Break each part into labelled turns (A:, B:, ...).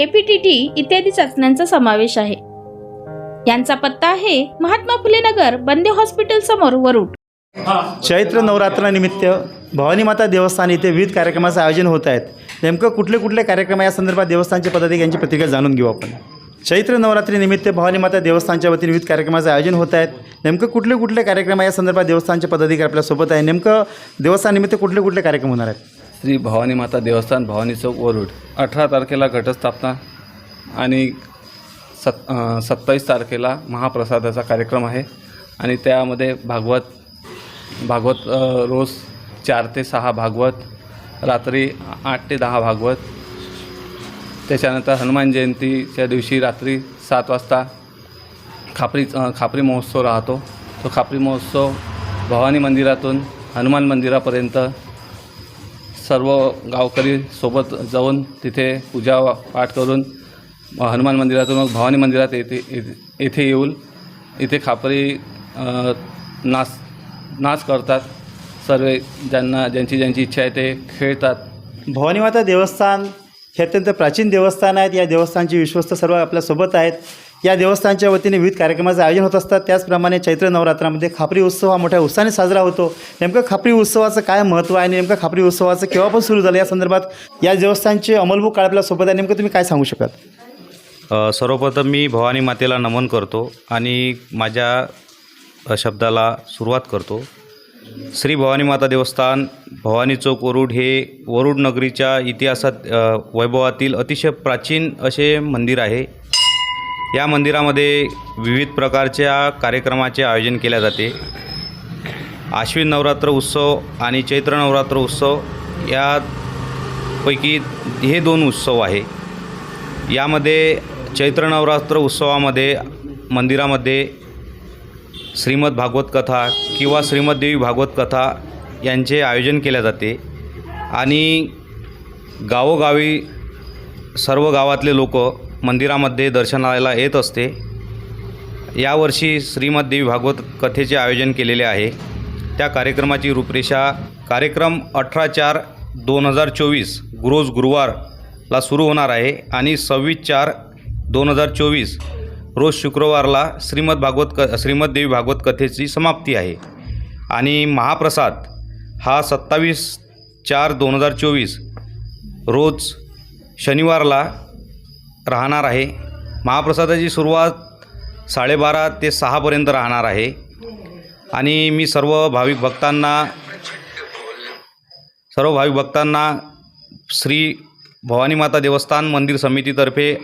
A: APTT इत्यादी चाचण्यांचा समावेश आहे. यांचा पत्ता आहे महात्मा फुले नगर बंदे हॉस्पिटल समोर वरुड.
B: चैत्र नवरात्रानिमित्त भवानी माता देवस्थान इथे विविध कार्यक्रमाचं आयोजन होत आहेत. नेमकं कुठले कुठले कार्यक्रम या संदर्भात देवस्थानचे पदाधिकारी यांची प्रतिक्रिया जाणून घेऊ आपण. चैत्र नवरात्रीनिमित्त भवानी माता देवस्थानच्या वतीने विविध कार्यक्रमाचं आयोजन होत आहेत. नेमकं कुठले कुठले कार्यक्रम या संदर्भात देवस्थानचे पदाधिकारी आपल्यासोबत आहे नेमकं देवस्थाननिमित्त कुठले कुठले कार्यक्रम होणार आहेत?
C: श्री भवानी माता देवस्थान भवानी चौक वरुड. अठरा तारखेला घटस्थापना आणि सत् सत्तावीस तारखेला महाप्रसादाचा कार्यक्रम आहे. आणि त्यामध्ये भागवत भागवत रोज चार ते सहा भागवत रात्री आठ ते दहा भागवत त्याच्यानंतर हनुमान जयंतीच्या दिवशी रात्री सात वाजता खापरी खापरी महोत्सव राहतो. तो खापरी महोत्सव भवानी मंदिरातून हनुमान मंदिरापर्यंत सर्व गावकरी सोबत जाऊन तिथे पूजा पाठ करून हनुमान मंदिरातून मग भवानी मंदिरात येथे येथे- येथे येऊन इथे खापरी नाच नाच करतात. सर्व ज्यांना ज्यांची ज्यांची इच्छा आहे ते खेळतात.
B: भवानी माता देवस्थान हे अत्यंत प्राचीन देवस्थान आहेत. या देवस्थानचे विश्वस्त सर्व आपल्यासोबत आहेत. या देवस्थानच्या वतीने विविध कार्यक्रमाचं आयोजन होत असतात. त्याचप्रमाणे चैत्र नवरात्रामध्ये खापरी उत्सव हा मोठ्या उत्साहाने साजरा होतो. नेमकं खापरी उत्सवाचं काय महत्त्व आहे? आणि नेमकं खापरी उत्सवाचं केव्हापासून सुरू झालं? या संदर्भात या देवस्थानचे अमलभूक काळ आपल्यासोबत आहे. नेमकं तुम्ही काय सांगू शकाल
D: सर्वप्रथम मी भवानी मातेला नमन करतो आणि माझ्या शब्दाला सुरुवात करतो. श्री भवानी माता देवस्थान भवानी चौक वरुड हे वरुड नगरीच्या इतिहासात वैभवातील अतिशय प्राचीन असे मंदिर आहे. या मंदिरामध्ये विविध प्रकारच्या कार्यक्रमाचे आयोजन केले जाते. आश्विन नवरात्र उत्सव आणि चैत्र नवरात्र उत्सव यापैकी हे दोन उत्सव आहे. यामध्ये चैत्र नवरात्र उत्सवामध्ये मंदिरामध्ये श्रीमद भागवत कथा किंवा श्रीमद्देवी भागवत कथा यांचे आयोजन केले जाते आणि गावोगावी सर्व गावातले लोक मंदिरामध्ये दर्शनाला येत असते. यावर्षी श्रीमद्देवी भागवत कथेचे आयोजन केलेले आहे. त्या कार्यक्रमाची रूपरेषा कार्यक्रम अठरा चार दोन हजार चोवीस रोज गुरुवारला सुरू होणार आहे आणि सव्वीस चार दोन हजार चोवीस रोज शुक्रवारला श्रीमद भागवत क श्रीमद्देवी भागवत कथेची समाप्ती आहे. आणि महाप्रसाद हा सत्तावीस चार दोन हजार चोवीस रोज शनिवारला राहणार आहे. महाप्रसादाची सुरुवात साडेबारा ते सहापर्यंत राहणार आहे. आणि मी सर्व भाविक भक्तांना सर्व भाविक भक्तांना श्री भवानी माता देवस्थान मंदिर समितीतर्फे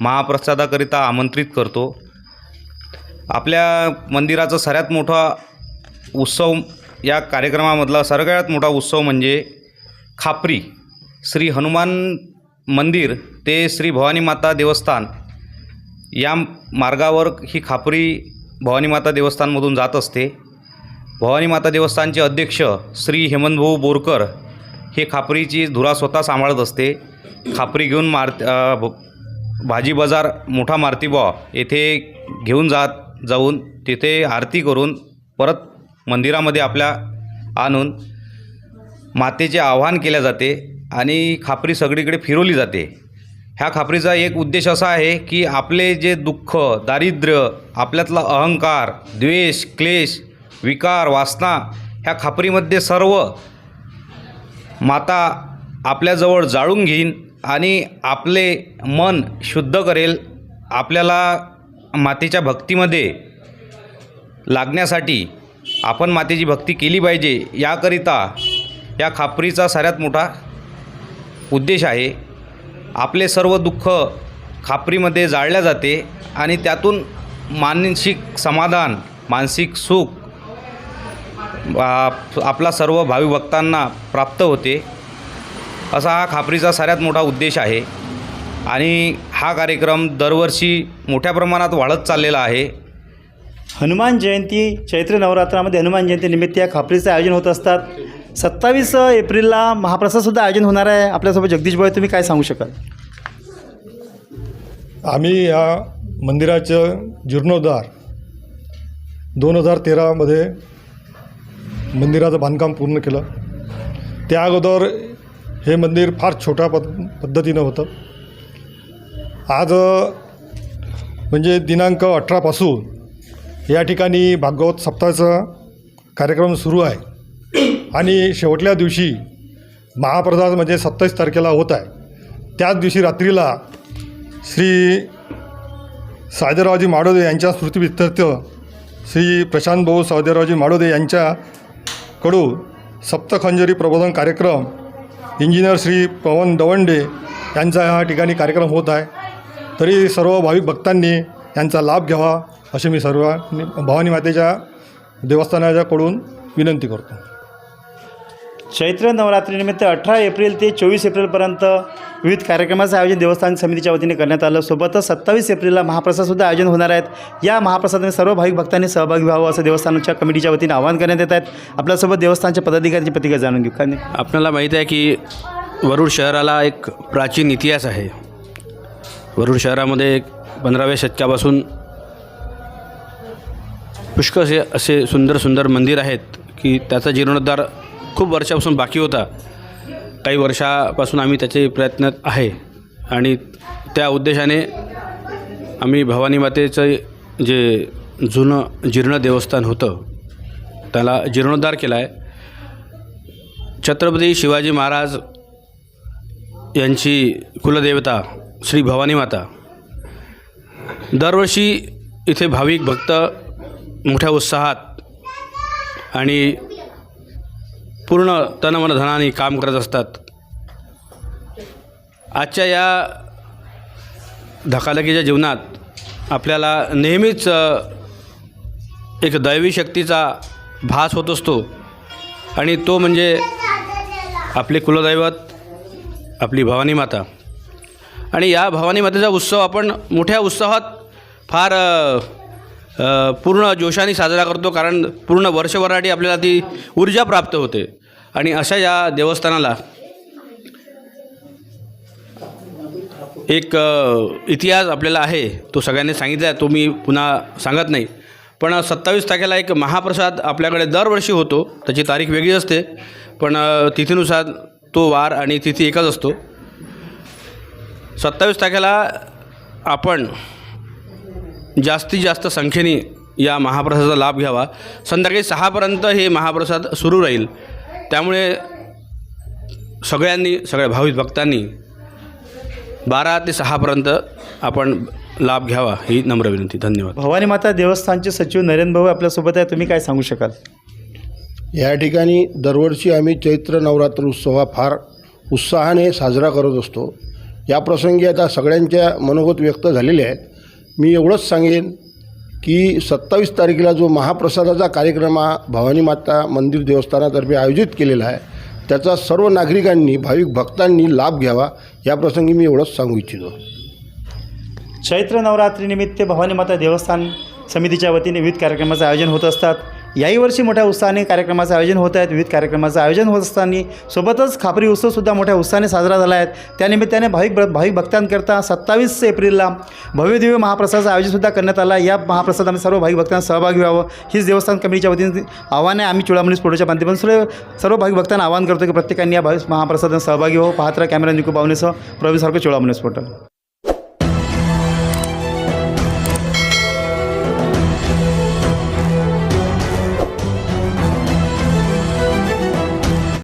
D: महाप्रसादाकरिता आमंत्रित करतो. आपल्या मंदिराचा सगळ्यात मोठा उत्सव या कार्यक्रमामधला सगळ्यात मोठा उत्सव म्हणजे खापरी. श्री हनुमान मंदिर ते श्री भवानी माता देवस्थान. या मार्गावर ही खापरी भवानी माता देवस्थानमधून जात असते. भवानी माता देवस्थानचे अध्यक्ष श्री हेमंतभाऊ बोरकर हे खापरीची धुरा स्वतः सांभाळत असते. खापरी घेऊन मार भ- भाजी बाजार मोठा मारतीबॉ येथे घेऊन जात जाऊन तिथे आरती करून परत मंदिरामध्ये आपल्या आणून मातेचे आवाहन केले जाते. आणि खापरी सगळीकडे फिरवली जाते. ह्या खापरीचा एक उद्देश असा आहे की आपले जे दुःख दारिद्र्य आपल्यातला अहंकार द्वेष क्लेश विकार वासना ह्या खापरीमध्ये सर्व माता आपल्याजवळ जाळून घेईन आणि आपले मन शुद्ध करेल. आपल्याला मातेच्या भक्तीमध्ये लागण्यासाठी आपण मातेची भक्ती केली पाहिजे. याकरिता या खापरीचा सगळ्यात मोठा उद्देश आहे. आपले सर्व दुःख खापरीमध्ये जाळल्या जाते आणि त्यातून मानसिक समाधान मानसिक सुख आपला सर्व भावी भक्तांना प्राप्त होते. असा हा खापरीचा साऱ्यात मोठा उद्देश आहे. आणि हा कार्यक्रम दरवर्षी मोठ्या प्रमाणात वाढत चाललेला आहे.
B: हनुमान जयंती चैत्र नवरात्रामध्ये हनुमान जयंतीनिमित्त या खापरीचं आयोजन होत असतात. सत्तावीस एप्रिलला महाप्रसादसुद्धा आयोजन होणार आहे. आपल्यासोबत जगदीश भाई तुम्ही काय सांगू शकाल?
E: आम्ही या मंदिराचं जीर्णोद्धार दोन हजार तेरामध्ये मंदिराचं बांधकाम पूर्ण केलं. त्या अगोदर हे मंदिर फार छोट्या पद पद्धतीनं होतं. आज म्हणजे दिनांक अठरापासून या ठिकाणी भागवत सप्ताहाचा कार्यक्रम सुरू आहे. आणि शेवटल्या दिवशी महाप्रसाद म्हणजे सत्तावीस तारखेला होत आहे. त्याच दिवशी रात्रीला श्री सायदरावजी माडोदे यांच्या स्मृतिवित्यर्थ श्री प्रशांत भाऊ सावदेरावजी माडोदे यांच्याकडून सप्तखंजरी प्रबोधन कार्यक्रम इंजिनियर श्री पवन दवंडे यांचा ह्या ठिकाणी कार्यक्रम होत आहे. तरी सर्व भाविक भक्तांनी यांचा लाभ घ्यावा असे मी सर्व भवानी मातेच्या देवस्थानाच्याकडून विनंती करतो.
B: चैत्र नवरात्रीनिमित्त अठरा एप्रिल ते चोवीस एप्रिलपर्यंत विविध कार्यक्रमाचं आयोजन देवस्थान समितीच्या वतीने करण्यात आलं. सोबतच सत्तावीस एप्रिलला महाप्रसादसुद्धा आयोजन होणार आहेत. या महाप्रसादाने सर्व भाविक भक्तांनी सहभागी व्हावं असं देवस्थानाच्या कमिटीच्या वतीने आवाहन करण्यात येत आहेत. आपल्यासोबत देवस्थानच्या पदाधिकाऱ्यांची प्रतिक्रिया जाणून घेऊ. कारण
F: आपल्याला माहीत आहे की वरुड शहराला एक प्राचीन इतिहास आहे. वरुड शहरामध्ये एक पंधराव्या शतकापासून पुष्कळसे असे सुंदर सुंदर मंदिर आहेत की त्याचा जीर्णोद्धार खूप वर्षापासून बाकी होता. काही वर्षापासून आम्ही त्याचे प्रयत्नात आहे. आणि त्या उद्देशाने आम्ही भवानी मातेचं जे जुनं जीर्ण देवस्थान होतं त्याला जीर्णोद्धार केला आहे छत्रपती शिवाजी महाराज यांची कुलदेवता श्री भवानी माता. दरवर्षी इथे भाविक भक्त मोठ्या उत्साहात आणि पूर्ण तनमन धनाने काम करत असतात. आजच्या या धकाधकीच्या जीवनात आपल्याला नेहमीच एक दैवी शक्तीचा भास होत असतो. आणि तो म्हणजे आपले कुलदैवत आपली भवानी माता. आणि या भवानी मातेचा उत्सव आपण मोठ्या उत्साहात फार पूर्ण जोशाने साजरा करतो कारण पूर्ण वर्षभरासाठी आपल्याला ती ऊर्जा प्राप्त होते. आणि अशा या देवस्थानाला एक इतिहास आपल्याला आहे तो सगळ्यांनी सांगितला आहे तो मी पुन्हा सांगत नाही. पण सत्तावीस तारखेला एक महाप्रसाद आपल्याकडे दरवर्षी होतो त्याची तारीख वेगळी असते पण तिथीनुसार तो वार आणि तिथी एकच असतो. सत्तावीस तारखेला आपण जास्तीत जास्त संख्येने या महाप्रसादाचा लाभ घ्यावा. संध्याकाळी सहापर्यंत हे महाप्रसाद सुरू राहील. त्यामुळे सगळ्यांनी सगळ्या भाविक भक्तांनी बारा ते सहापर्यंत आपण लाभ घ्यावा ही नम्र विनंती. धन्यवाद.
B: भवानी माता देवस्थानचे सचिव नरेंद्र भाऊ आपल्यासोबत आहे. तुम्ही काय सांगू शकाल?
G: या ठिकाणी दरवर्षी आम्ही चैत्र नवरात्र उत्सव हा फार उत्साहाने साजरा करत असतो. या प्रसंगी आता सगळ्यांच्या मनोगत व्यक्त झालेले आहेत. मी एवढंच सांगेन की सत्तावीस तारखेला जो महाप्रसादाचा कार्यक्रम हा भवानी माता मंदिर देवस्थानातर्फे आयोजित केलेला आहे त्याचा सर्व नागरिकांनी भाविक भक्तांनी लाभ घ्यावा या प्रसंगी मी एवढंच सांगू इच्छितो.
B: चैत्र नवरात्रीनिमित्त भवानी माता देवस्थान समितीच्या वतीने विविध कार्यक्रमाचं आयोजन होत असतात. याही वर्षी मोठ्या उत्साहाने कार्यक्रमाचं आयोजन होत आहेत. विविध कार्यक्रमाचं आयोजन होत असताना सोबतच खापरी उत्सवसुद्धा मोठ्या उत्साहाने साजरा झाला आहे. त्यानिमित्ताने भाविक भाविक भक्तांकरता सत्तावीस एप्रिलला भव्यदिव्य महाप्रसादाचं आयोजनसुद्धा करण्यात आला या महाप्रसादामध्ये सर्व भाविक भक्तांना सहभागी व्हावं. हीच देवस्थान कमिटीच्या वतीने आव्हान आहे आम्ही चुडामणी स्फोटच्या माध्यमातून सर्व सर्व भाविक भक्तांना आवाहन करतो की प्रत्येकाने या भाविक महाप्रसादात सहभागी व्हावं. पाहत्रा कॅमेरा निकू बावनेसह. प्रवीण सारखं चुडामणी स्फोटल